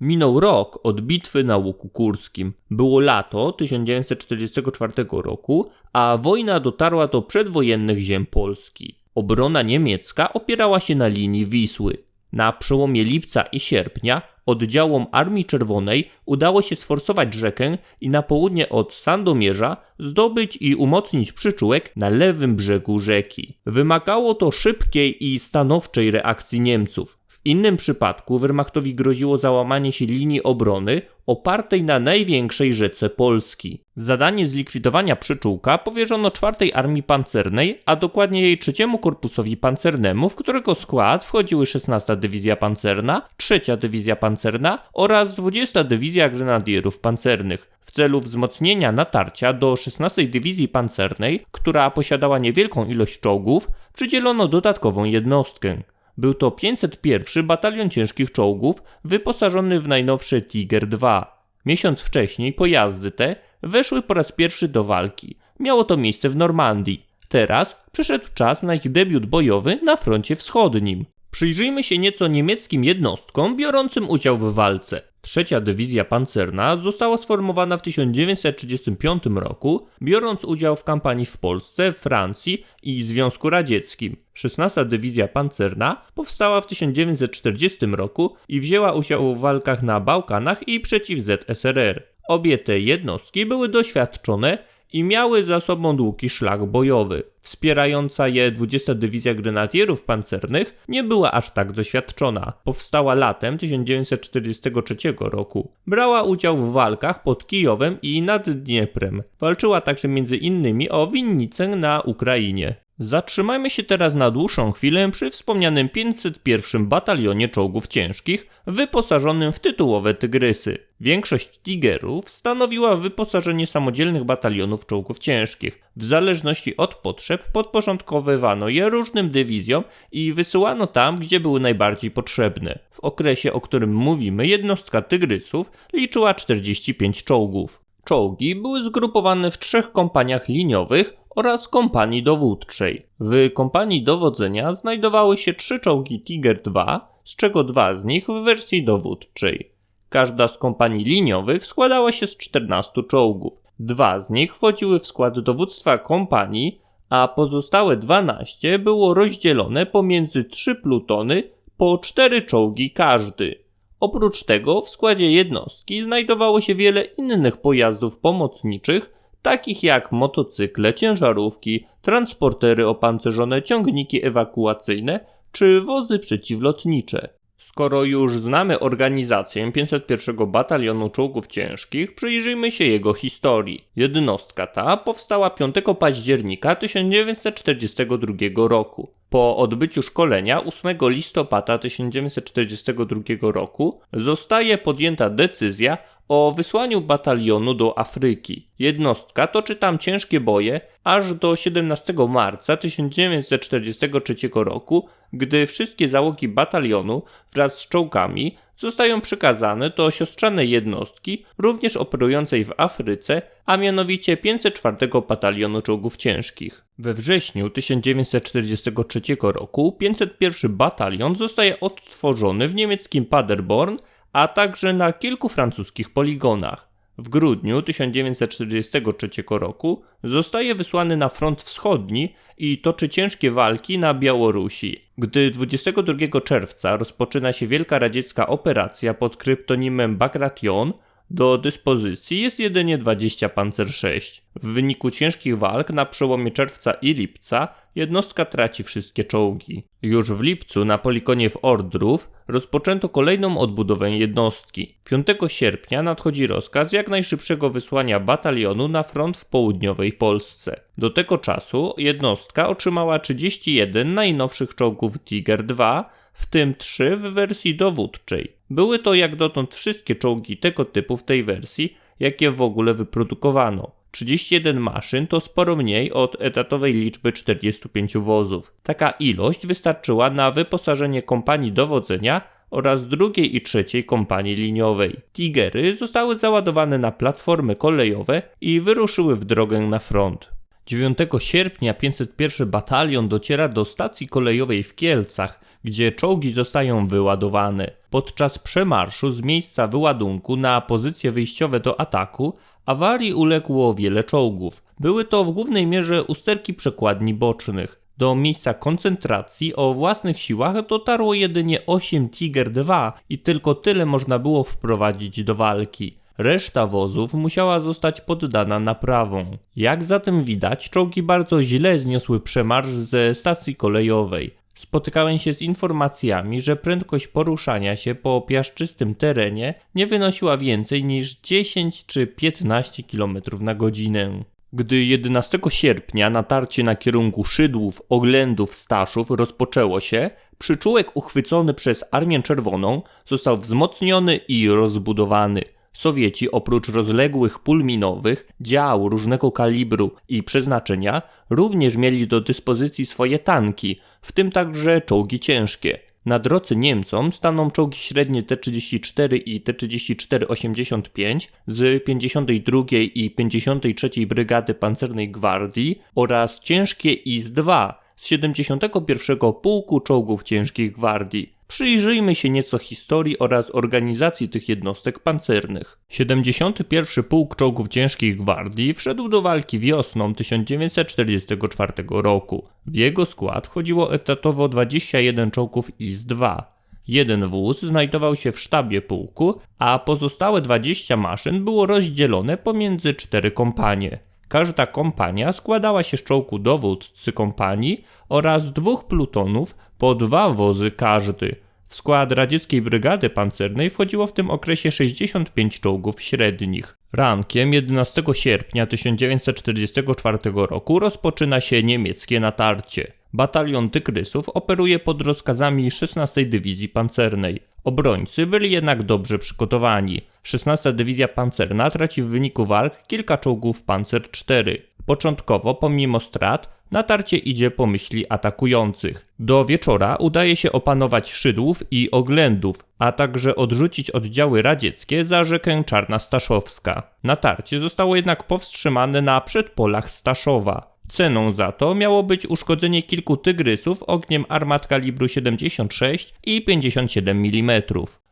Minął rok od bitwy na Łuku Kurskim. Było lato 1944 roku, a wojna dotarła do przedwojennych ziem Polski. Obrona niemiecka opierała się na linii Wisły. Na przełomie lipca i sierpnia oddziałom Armii Czerwonej udało się sforsować rzekę i na południe od Sandomierza zdobyć i umocnić przyczółek na lewym brzegu rzeki. Wymagało to szybkiej i stanowczej reakcji Niemców. W innym przypadku Wehrmachtowi groziło załamanie się linii obrony opartej na największej rzece Polski. Zadanie zlikwidowania przyczółka powierzono czwartej Armii Pancernej, a dokładnie jej trzeciemu Korpusowi Pancernemu, w którego skład wchodziły 16 Dywizja Pancerna, 3 Dywizja Pancerna oraz 20 Dywizja Grenadierów Pancernych. W celu wzmocnienia natarcia do 16 Dywizji Pancernej, która posiadała niewielką ilość czołgów, przydzielono dodatkową jednostkę. Był to 501 Batalion Ciężkich Czołgów wyposażony w najnowsze Tiger II. Miesiąc wcześniej pojazdy te weszły po raz pierwszy do walki. Miało to miejsce w Normandii. Teraz przyszedł czas na ich debiut bojowy na froncie wschodnim. Przyjrzyjmy się nieco niemieckim jednostkom biorącym udział w walce. Trzecia dywizja pancerna została sformowana w 1935 roku, biorąc udział w kampanii w Polsce, Francji i Związku Radzieckim. 16 dywizja pancerna powstała w 1940 roku i wzięła udział w walkach na Bałkanach i przeciw ZSRR. Obie te jednostki były doświadczone i miały za sobą długi szlak bojowy. Wspierająca je 20 Dywizja Grenadierów Pancernych nie była aż tak doświadczona. Powstała latem 1943 roku. Brała udział w walkach pod Kijowem i nad Dnieprem. Walczyła także między innymi o winnicę na Ukrainie. Zatrzymajmy się teraz na dłuższą chwilę przy wspomnianym 501 Batalionie Czołgów Ciężkich, wyposażonym w tytułowe Tygrysy. Większość Tigerów stanowiła wyposażenie samodzielnych batalionów czołgów ciężkich. W zależności od potrzeb podporządkowywano je różnym dywizjom i wysyłano tam, gdzie były najbardziej potrzebne. W okresie, o którym mówimy, jednostka Tygrysów liczyła 45 czołgów. Czołgi były zgrupowane w trzech kompaniach liniowych oraz kompanii dowódczej. W kompanii dowodzenia znajdowały się trzy czołgi Tiger II, z czego dwa z nich w wersji dowódczej. Każda z kompanii liniowych składała się z 14 czołgów. Dwa z nich wchodziły w skład dowództwa kompanii, a pozostałe 12 było rozdzielone pomiędzy trzy plutony po cztery czołgi każdy. Oprócz tego w składzie jednostki znajdowało się wiele innych pojazdów pomocniczych, takich jak motocykle, ciężarówki, transportery opancerzone, ciągniki ewakuacyjne czy wozy przeciwlotnicze. Skoro już znamy organizację 501 Batalionu Czołgów Ciężkich, przyjrzyjmy się jego historii. Jednostka ta powstała 5 października 1942 roku. Po odbyciu szkolenia 8 listopada 1942 roku zostaje podjęta decyzja o wysłaniu batalionu do Afryki. Jednostka toczy tam ciężkie boje aż do 17 marca 1943 roku, gdy wszystkie załogi batalionu wraz z czołgami zostają przekazane do siostrzanej jednostki, również operującej w Afryce, a mianowicie 504 Batalionu Czołgów Ciężkich. We wrześniu 1943 roku 501 Batalion zostaje odtworzony w niemieckim Paderborn a także na kilku francuskich poligonach. W grudniu 1943 roku zostaje wysłany na front wschodni i toczy ciężkie walki na Białorusi. Gdy 22 czerwca rozpoczyna się wielka radziecka operacja pod kryptonimem Bagration, do dyspozycji jest jedynie 20 Panzer 6. W wyniku ciężkich walk na przełomie czerwca i lipca jednostka traci wszystkie czołgi. Już w lipcu na polikonie w Ordrów rozpoczęto kolejną odbudowę jednostki. 5 sierpnia nadchodzi rozkaz jak najszybszego wysłania batalionu na front w południowej Polsce. Do tego czasu jednostka otrzymała 31 najnowszych czołgów Tiger II, w tym 3 w wersji dowódczej. Były to jak dotąd wszystkie czołgi tego typu w tej wersji, jakie w ogóle wyprodukowano. 31 maszyn to sporo mniej od etatowej liczby 45 wozów. Taka ilość wystarczyła na wyposażenie kompanii dowodzenia oraz drugiej i trzeciej kompanii liniowej. Tigery zostały załadowane na platformy kolejowe i wyruszyły w drogę na front. 9 sierpnia 501 batalion dociera do stacji kolejowej w Kielcach, gdzie czołgi zostają wyładowane. Podczas przemarszu z miejsca wyładunku na pozycje wyjściowe do ataku awarii uległo wiele czołgów. Były to w głównej mierze usterki przekładni bocznych. Do miejsca koncentracji o własnych siłach dotarło jedynie 8 Tiger II i tylko tyle można było wprowadzić do walki. Reszta wozów musiała zostać poddana naprawą. Jak zatem widać, czołgi bardzo źle zniosły przemarsz ze stacji kolejowej. Spotykałem się z informacjami, że prędkość poruszania się po piaszczystym terenie nie wynosiła więcej niż 10 czy 15 km na godzinę. Gdy 11 sierpnia natarcie na kierunku Szydłów, Oględów, Staszów rozpoczęło się, przyczółek uchwycony przez Armię Czerwoną został wzmocniony i rozbudowany. Sowieci oprócz rozległych pól minowych, dział różnego kalibru i przeznaczenia również mieli do dyspozycji swoje tanki, w tym także czołgi ciężkie. Na drodze Niemcom staną czołgi średnie T-34 i T-34-85 z 52 i 53 Brygady Pancernej Gwardii oraz ciężkie IS-2 z 71 Pułku Czołgów Ciężkich Gwardii. Przyjrzyjmy się nieco historii oraz organizacji tych jednostek pancernych. 71 Pułk Czołgów Ciężkich Gwardii wszedł do walki wiosną 1944 roku. W jego skład wchodziło etatowo 21 czołgów IS-2. Jeden wóz znajdował się w sztabie pułku, a pozostałe 20 maszyn było rozdzielone pomiędzy cztery kompanie. Każda kompania składała się z czołgu dowódcy kompanii oraz dwóch plutonów po dwa wozy każdy. W skład radzieckiej brygady pancernej wchodziło w tym okresie 65 czołgów średnich. Rankiem 11 sierpnia 1944 roku rozpoczyna się niemieckie natarcie. Batalion Tygrysów operuje pod rozkazami 16 Dywizji Pancernej. Obrońcy byli jednak dobrze przygotowani. 16 Dywizja Pancerna traci w wyniku walk kilka czołgów Panzer IV. Początkowo, pomimo strat, natarcie idzie po myśli atakujących. Do wieczora udaje się opanować Szydłów i Oględów, a także odrzucić oddziały radzieckie za rzekę Czarna Staszowska. Natarcie zostało jednak powstrzymane na przedpolach Staszowa. Ceną za to miało być uszkodzenie kilku tygrysów ogniem armat kalibru 76 i 57 mm.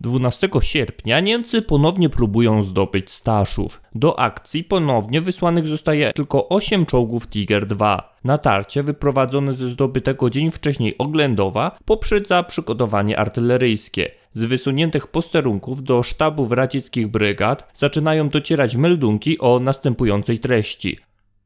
12 sierpnia Niemcy ponownie próbują zdobyć Staszów. Do akcji ponownie wysłanych zostaje tylko 8 czołgów Tiger II. Natarcie wyprowadzone ze zdobytego dzień wcześniej Oględowa poprzedza przygotowanie artyleryjskie. Z wysuniętych posterunków do sztabów radzieckich brygad zaczynają docierać meldunki o następującej treści.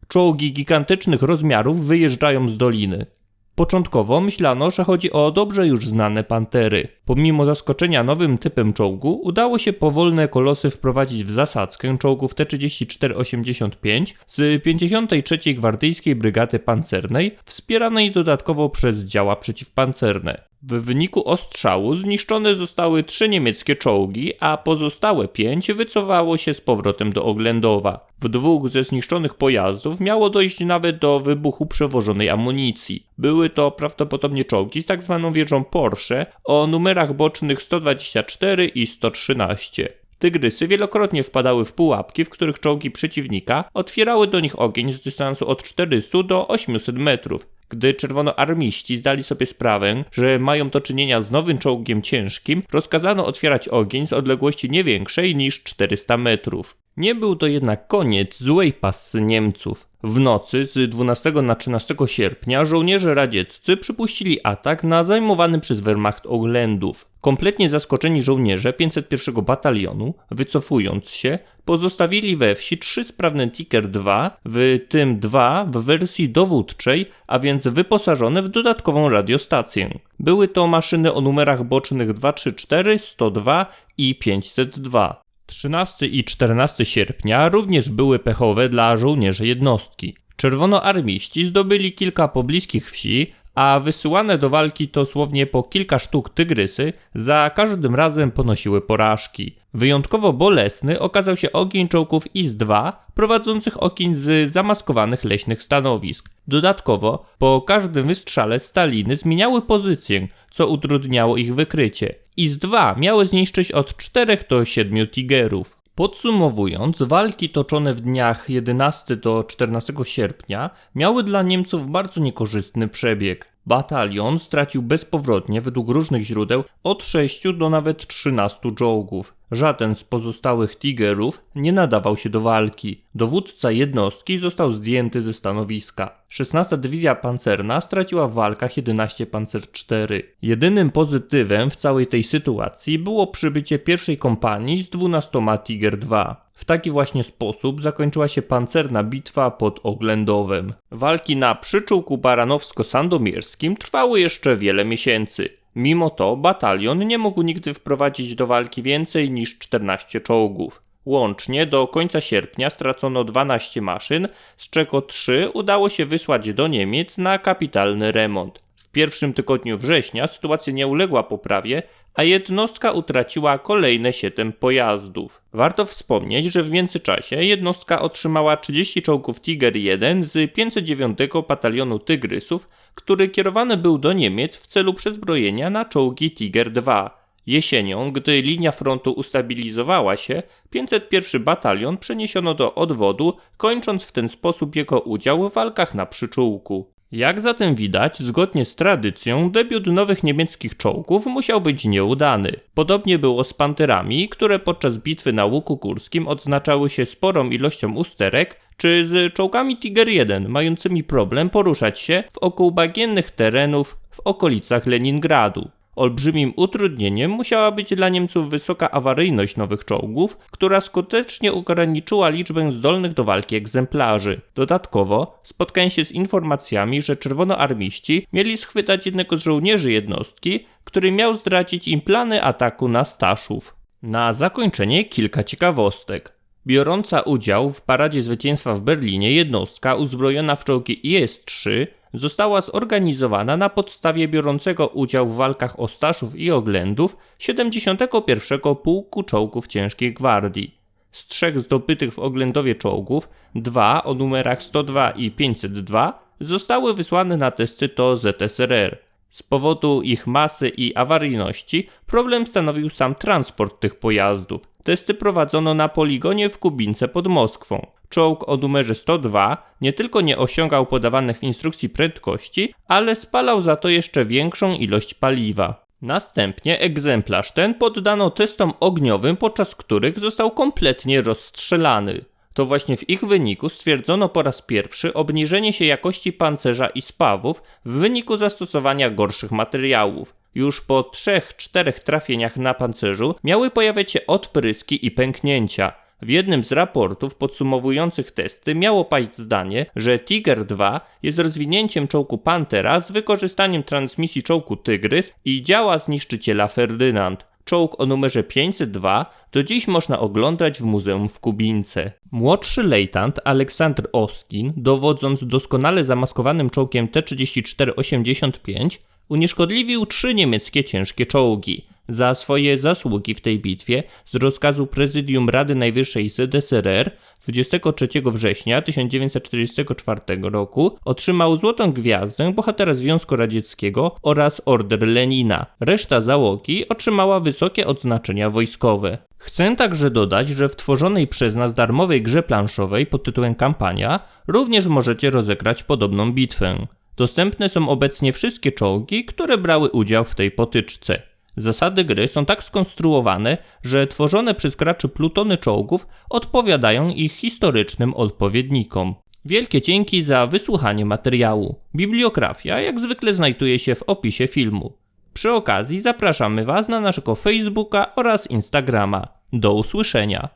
Czołgi gigantycznych rozmiarów wyjeżdżają z doliny. Początkowo myślano, że chodzi o dobrze już znane pantery. Pomimo zaskoczenia nowym typem czołgu, udało się powolne kolosy wprowadzić w zasadzkę czołgów T-34-85 z 53. Gwardyjskiej Brygady Pancernej, wspieranej dodatkowo przez działa przeciwpancerne. W wyniku ostrzału zniszczone zostały trzy niemieckie czołgi, a pozostałe pięć wycofało się z powrotem do Oględowa. W dwóch ze zniszczonych pojazdów miało dojść nawet do wybuchu przewożonej amunicji. Były to prawdopodobnie czołgi z tzw. Tak wieżą Porsche o numerach bocznych 124 i 113. Tygrysy wielokrotnie wpadały w pułapki, w których czołgi przeciwnika otwierały do nich ogień z dystansu od 400 do 800 metrów. Gdy czerwonoarmiści zdali sobie sprawę, że mają do czynienia z nowym czołgiem ciężkim, rozkazano otwierać ogień z odległości nie większej niż 400 metrów. Nie był to jednak koniec złej pasy Niemców. W nocy z 12 na 13 sierpnia żołnierze radzieccy przypuścili atak na zajmowany przez Wehrmacht Oględów. Kompletnie zaskoczeni żołnierze 501 batalionu, wycofując się, pozostawili we wsi trzy sprawne Tiger 2, w tym dwa w wersji dowódczej, a więc wyposażone w dodatkową radiostację. Były to maszyny o numerach bocznych 234, 102 i 502. 13 i 14 sierpnia również były pechowe dla żołnierzy jednostki. Czerwonoarmiści zdobyli kilka pobliskich wsi, a wysyłane do walki dosłownie po kilka sztuk tygrysy za każdym razem ponosiły porażki. Wyjątkowo bolesny okazał się ogień czołgów IS-2 prowadzących ogień z zamaskowanych leśnych stanowisk. Dodatkowo po każdym wystrzale Staliny zmieniały pozycję, co utrudniało ich wykrycie. IS-2 miały zniszczyć od 4 do 7 tigerów. Podsumowując, walki toczone w dniach 11 do 14 sierpnia miały dla Niemców bardzo niekorzystny przebieg. Batalion stracił bezpowrotnie, według różnych źródeł, od 6 do nawet 13 czołgów. Żaden z pozostałych Tigerów nie nadawał się do walki. Dowódca jednostki został zdjęty ze stanowiska. 16 Dywizja Pancerna straciła w walkach 11 Pancer IV. Jedynym pozytywem w całej tej sytuacji było przybycie pierwszej kompanii z 12 Tiger II. W taki właśnie sposób zakończyła się pancerna bitwa pod Oględowem. Walki na przyczółku baranowsko-sandomierskim trwały jeszcze wiele miesięcy. Mimo to batalion nie mógł nigdy wprowadzić do walki więcej niż 14 czołgów. Łącznie do końca sierpnia stracono 12 maszyn, z czego 3 udało się wysłać do Niemiec na kapitalny remont. W pierwszym tygodniu września sytuacja nie uległa poprawie, a jednostka utraciła kolejne 7 pojazdów. Warto wspomnieć, że w międzyczasie jednostka otrzymała 30 czołgów Tiger 1 z 509 batalionu Tygrysów, który kierowany był do Niemiec w celu przezbrojenia na czołgi Tiger 2. Jesienią, gdy linia frontu ustabilizowała się, 501 batalion przeniesiono do odwodu, kończąc w ten sposób jego udział w walkach na przyczółku. Jak zatem widać, zgodnie z tradycją, debiut nowych niemieckich czołgów musiał być nieudany. Podobnie było z panterami, które podczas bitwy na Łuku Górskim odznaczały się sporą ilością usterek, czy z czołgami Tiger 1, mającymi problem poruszać się wokół bagiennych terenów w okolicach Leningradu. Olbrzymim utrudnieniem musiała być dla Niemców wysoka awaryjność nowych czołgów, która skutecznie ograniczyła liczbę zdolnych do walki egzemplarzy. Dodatkowo spotkałem się z informacjami, że czerwonoarmiści mieli schwytać jednego z żołnierzy jednostki, który miał zdradzić im plany ataku na Staszów. Na zakończenie kilka ciekawostek. Biorąca udział w paradzie zwycięstwa w Berlinie jednostka uzbrojona w czołgi IS-3 została zorganizowana na podstawie biorącego udział w walkach Ostaszów i Oględów 71. Pułku Czołgów Ciężkiej Gwardii. Z trzech zdobytych w Oględowie czołgów, dwa o numerach 102 i 502 zostały wysłane na testy do ZSRR. Z powodu ich masy i awaryjności problem stanowił sam transport tych pojazdów. Testy prowadzono na poligonie w Kubince pod Moskwą. Czołg o numerze 102 nie tylko nie osiągał podawanych w instrukcji prędkości, ale spalał za to jeszcze większą ilość paliwa. Następnie egzemplarz ten poddano testom ogniowym, podczas których został kompletnie rozstrzelany. To właśnie w ich wyniku stwierdzono po raz pierwszy obniżenie się jakości pancerza i spawów w wyniku zastosowania gorszych materiałów. Już po 3-4 trafieniach na pancerzu miały pojawiać się odpryski i pęknięcia. W jednym z raportów podsumowujących testy miało paść zdanie, że Tiger 2 jest rozwinięciem czołgu Pantera z wykorzystaniem transmisji czołgu Tygrys i działa zniszczyciela Ferdynand. Czołg o numerze 502 do dziś można oglądać w muzeum w Kubince. Młodszy lejtant Aleksander Oskin, dowodząc doskonale zamaskowanym czołgiem T-34-85, unieszkodliwił trzy niemieckie ciężkie czołgi. Za swoje zasługi w tej bitwie z rozkazu Prezydium Rady Najwyższej ZSRR 23 września 1944 roku otrzymał Złotą Gwiazdę Bohatera Związku Radzieckiego oraz Order Lenina. Reszta załogi otrzymała wysokie odznaczenia wojskowe. Chcę także dodać, że w tworzonej przez nas darmowej grze planszowej pod tytułem Kampania również możecie rozegrać podobną bitwę. Dostępne są obecnie wszystkie czołgi, które brały udział w tej potyczce. Zasady gry są tak skonstruowane, że tworzone przez graczy plutony czołgów odpowiadają ich historycznym odpowiednikom. Wielkie dzięki za wysłuchanie materiału. Bibliografia jak zwykle znajduje się w opisie filmu. Przy okazji zapraszamy Was na naszego Facebooka oraz Instagrama. Do usłyszenia.